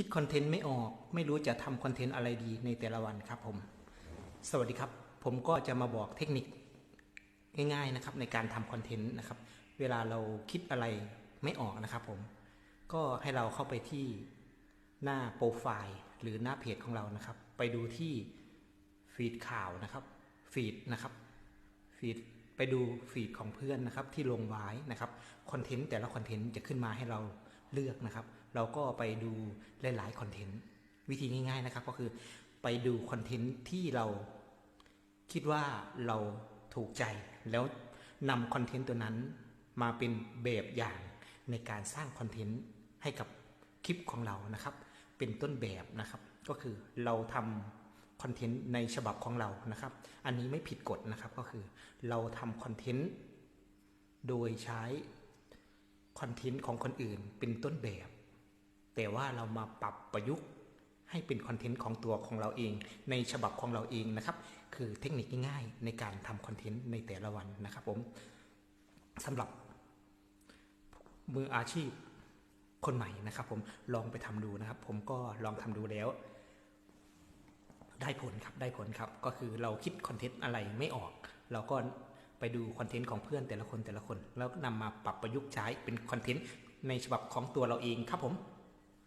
คิดคอนเทนต์ไม่ออก ไม่รู้จะทำคอนเทนต์อะไรดีในแต่ละวันครับผม สวัสดีครับ ผมก็จะมาบอกเทคนิคง่ายๆนะครับในการทำคอนเทนต์นะครับ เวลาเราคิดอะไรไม่ออกนะครับผม ก็ให้เราเข้าไปที่หน้าโปรไฟล์หรือหน้าเพจของเรานะครับ ไปดูที่ฟีดข่าวนะครับ ฟีดนะครับ ฟีดไปดูฟีดของเพื่อนนะครับที่ลงไว้นะครับ คอนเทนต์แต่ละคอนเทนต์จะขึ้นมาให้เรา เลือกนะครับ เราก็ไปดูหลายๆคอนเทนต์วิธีง่ายๆนะครับ ก็คือไปดูคอนเทนต์ที่เราคิดว่าเราถูกใจ แล้วนำคอนเทนต์ตัวนั้นมาเป็นแบบอย่างในการสร้างคอนเทนต์ให้กับคลิปของเรานะครับ เป็นต้นแบบนะครับ ก็คือเราทำคอนเทนต์ในฉบับของเรานะครับ อันนี้ไม่ผิดกฎนะครับก็คือเราทำคอนเทนต์โดยใช้ คอนเทนต์ของคนอื่นเป็นต้นแบบ แต่ว่าเรามาปรับประยุกต์ให้เป็นคอนเทนต์ของตัวของเราเอง ในฉบับของเราเองนะครับ คือเทคนิคง่ายๆในการทำคอนเทนต์ในแต่ละวันนะครับผมสำหรับมืออาชีพคนใหม่นะครับ ผมลองไปทำดูนะครับ ผมก็ลองทำดูแล้ว ได้ผลครับได้ผลครับ ก็คือเราคิดคอนเทนต์อะไรไม่ออก เราก็ ไปดูคอนเทนต์ของเพื่อนแต่ละคนแต่ละคน แล้วนำมาปรับประยุกต์ใช้เป็นคอนเทนต์ในฉบับของตัวเราเองครับผม